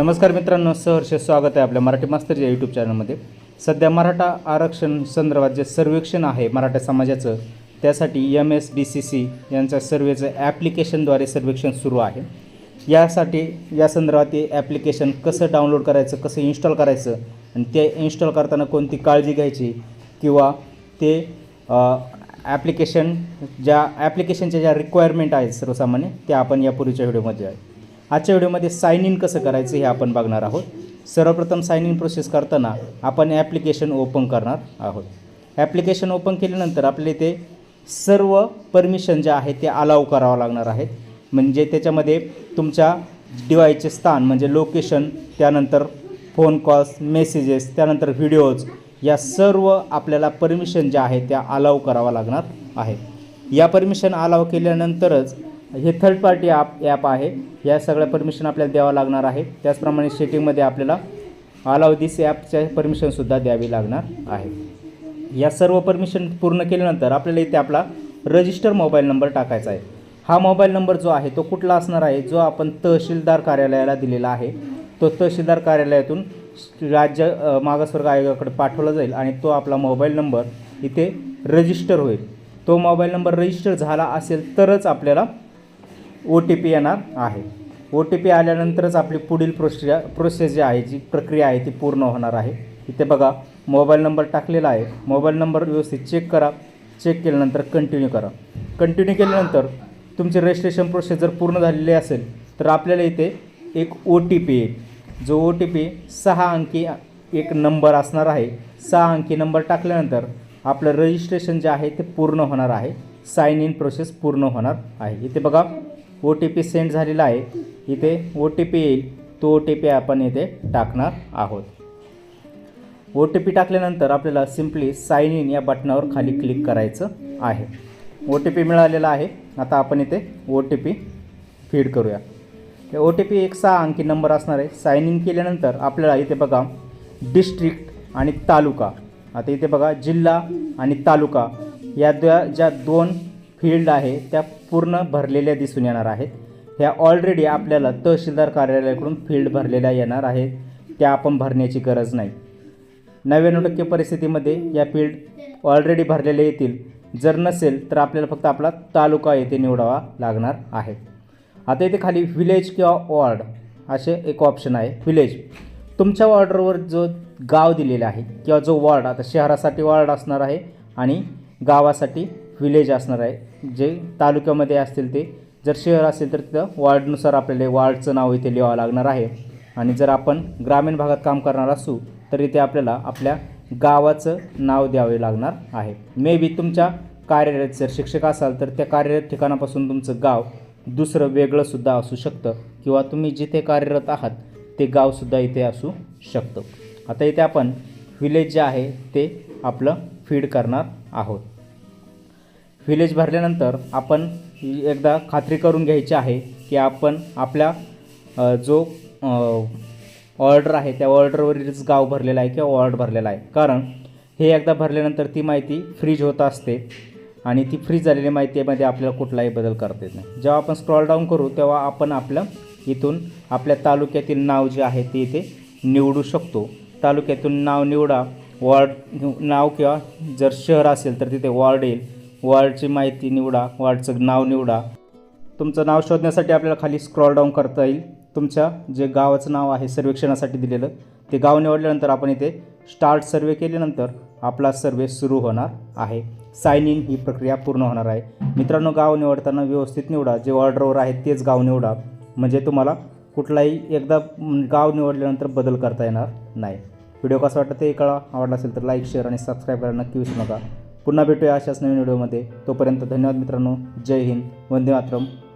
नमस्कार मित्रांनो सहर्ष स्वागत आहे आपल्या मराठी मास्तर या यूट्यूब चॅनलमध्ये सध्या मराठा आरक्षण संदर्भात जे सर्वेक्षण आहे मराठा समाजाचं त्यासाठी M S B C C यांच्या सर्वेचं ॲप्लिकेशनद्वारे सर्वेक्षण सुरू आहे. यासाठी या संदर्भात ते ॲप्लिकेशन कसं डाउनलोड करायचं कसं इन्स्टॉल करायचं आणि ते इन्स्टॉल करताना कोणती काळजी घ्यायची किंवा ते ॲप्लिकेशन ज्या ॲप्लिकेशनच्या ज्या रिक्वायरमेंट आहेत सर्वसामान्य त्या आपण यापूर्वीच्या व्हिडिओमध्ये आहे. आजच्या व्हिडिओमध्ये साईन इन कसं करायचं हे आपण बघणार आहोत. सर्वप्रथम साईन इन प्रोसेस करताना आपण ॲप्लिकेशन ओपन करणार आहोत. ॲप्लिकेशन ओपन केल्यानंतर आपले ते सर्व परमिशन जे आहे ते अलाव करावं लागणार आहेत म्हणजे त्याच्यामध्ये तुमच्या डिवाईसचे स्थान म्हणजे लोकेशन त्यानंतर फोन कॉल्स मेसेजेस त्यानंतर व्हिडिओज या सर्व आपल्याला परमिशन ज्या आहेत त्या अलाव करावा लागणार आहे. या परमिशन अलाव केल्यानंतरच हे थर्ड पार्टी ॲप ॲप आहे. या सगळ्या परमिशन आपल्याला द्यावं लागणार आहे. त्याचप्रमाणे सेटिंगमध्ये आपल्याला अलाव दिस ॲपच्या परमिशनसुद्धा द्यावी लागणार आहे. या सर्व परमिशन पूर्ण केल्यानंतर आपल्याला इथे आपला रजिस्टर मोबाईल नंबर टाकायचा आहे. हा मोबाईल नंबर जो आहे तो कुठला असणार आहे? जो आपण तहसीलदार कार्यालयाला दिलेला आहे. तो तहसीलदार कार्यालयातून राज्य मागासवर्ग आयोगाकडे पाठवला जाईल आणि तो आपला मोबाईल नंबर इथे रजिस्टर होईल. तो मोबाईल नंबर रजिस्टर झाला असेल तरच आपल्याला ओ टी पी येणार आहे. ओ टी पी आल्यानंतरच आपली पुढील प्रोसिजर प्रोसेस जी आहे जी प्रक्रिया आहे ती पूर्ण होणार आहे. इथे बघा मोबाईल नंबर टाकलेला आहे. मोबाईल नंबर व्यवस्थित चेक करा. चेक केल्यानंतर कंटिन्यू करा. कंटिन्यू केल्यानंतर तुमची रजिस्ट्रेशन प्रोसेस जर पूर्ण झालेली असेल तर आपल्याला इथे एक ओ टी पी येईल. जो ओ टी पी सहा अंकी एक नंबर असणार आहे. सहा अंकी नंबर टाकल्यानंतर आपलं रजिस्ट्रेशन जे आहे ते पूर्ण होणार आहे. साइन इन प्रोसेस पूर्ण होणार आहे. इथे बघा ओ टी पी सेंड झालेला आहे. इथे ओ टी पी येईल. तो ओ टी पी आपण इथे टाकणार आहोत. ओ टी पी टाकल्यानंतर आपल्याला सिम्पली साइन इन या बटनावर खाली क्लिक करायचं आहे. ओ टी पी मिळालेला आहे. आता आपण इथे ओ टी पी फीड करूया. ओ टी पी एक सहा अंकी नंबर असणार आहे. साइन इन केल्यानंतर आपल्याला इथे बघा डिस्ट्रिक्ट आणि तालुका. आता इथे बघा जिल्हा आणि तालुका. या द्या ज्या दोन फील्ड आहे त्या पूर्ण भरलेल्या दिसून येणार आहेत. ह्या ऑलरेडी आपल्याला तहसीलदार कार्यालयाकडून फील्ड भरलेल्या येणार आहेत. त्या आपण भरण्याची गरज नाही. नव्याण्णव टक्के परिस्थितीमध्ये या फील्ड ऑलरेडी भरलेल्या येतील. जर नसेल तर आपल्याला फक्त आपला तालुका येथे निवडावा लागणार आहे. आता इथे खाली व्हिलेज किंवा वॉर्ड असे एक ऑप्शन आहे. व्हिलेज तुमच्या वॉर्डरवर जो गाव दिलेला आहे किंवा जो वॉर्ड आता शहरासाठी वॉर्ड असणार आहे आणि गावासाठी विलेज असणार आहे. जे तालुक्यामध्ये असतील ते जर शहर असेल तर तिथं वार्डनुसार आपल्याला वार्डचं नाव इथे लिहावं लागणार आहे. आणि जर आपण ग्रामीण भागात काम करणार असू तर इथे आपल्याला आपल्या गावाचं नाव द्यावे लागणार आहे. मे बी तुमच्या कार्यरत जर शिक्षक असाल तर त्या कार्यरत ठिकाणापासून तुमचं गाव दुसरं वेगळंसुद्धा असू शकतं. किंवा तुम्ही जिथे कार्यरत आहात ते गावसुद्धा इथे असू शकतं. आता इथे आपण विलेज जे आहे ते आपलं फीड करणार आहोत. विलेज भरल्यानंतर आपण एकदा खात्री करून घ्यायची आहे की आपण आपल्या जो ऑर्डर आहे त्या ऑर्डरवरीलच गाव भरलेला आहे किंवा वॉर्ड भरलेला आहे. कारण हे एकदा भरल्यानंतर ती माहिती फ्रीज होत असते आणि ती फ्रीज झालेली माहितीमध्ये आपल्याला कुठलाही बदल करता येत नाही. जेव्हा आपण स्क्रॉल डाऊन करू तेव्हा आपण आपलं इथून आपल्या तालुक्यातील नाव जे आहे ते इथे निवडू शकतो. तालुक्यातून नाव निवडा वॉर्ड नाव किंवा जर शहर असेल तर तिथे वॉर्ड येईल. वॉर्डची माहिती निवडा वॉर्डचं नाव निवडा. तुमचं नाव शोधण्यासाठी आपल्याला खाली स्क्रॉल डाऊन करता येईल. तुमच्या जे गावाचं नाव आहे सर्वेक्षणासाठी दिलेलं ते गाव निवडल्यानंतर आपण इथे स्टार्ट सर्वे केल्यानंतर आपला सर्वे सुरू होणार आहे. साइन इन ही प्रक्रिया पूर्ण होणार आहे. मित्रांनो गाव निवडताना व्यवस्थित निवडा. जे ऑर्डरवर आहे तेच गाव निवडा. म्हणजे तुम्हाला कुठलाही एकदा गाव निवडल्यानंतर बदल करता येणार नाही. व्हिडिओ कसा वाटतं ते कळा आवडला असेल तर लाईक शेअर आणि सबस्क्राईब करायला नक्की विसरू नका. पुन्हा भेटूया अशाच नवीन व्हिडिओमध्ये. तोपर्यंत धन्यवाद मित्रांनो. जय हिंद. वंदे मातरम.